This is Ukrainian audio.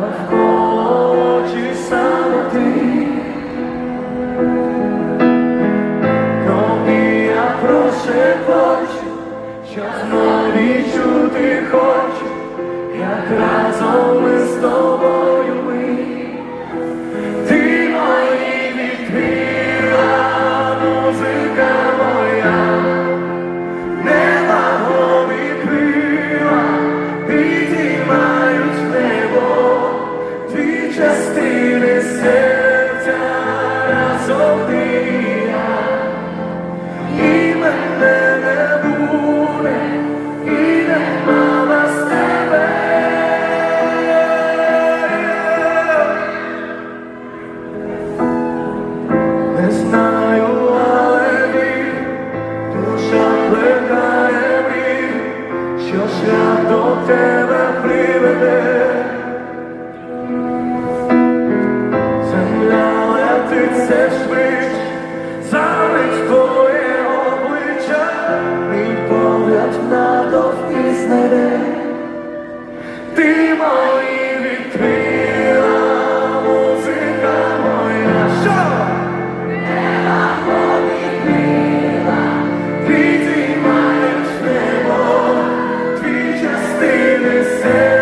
навколо чи саме ти, коли я прошепочу, що знову відчути хочу, як рад. що шлях до тебе приведе. say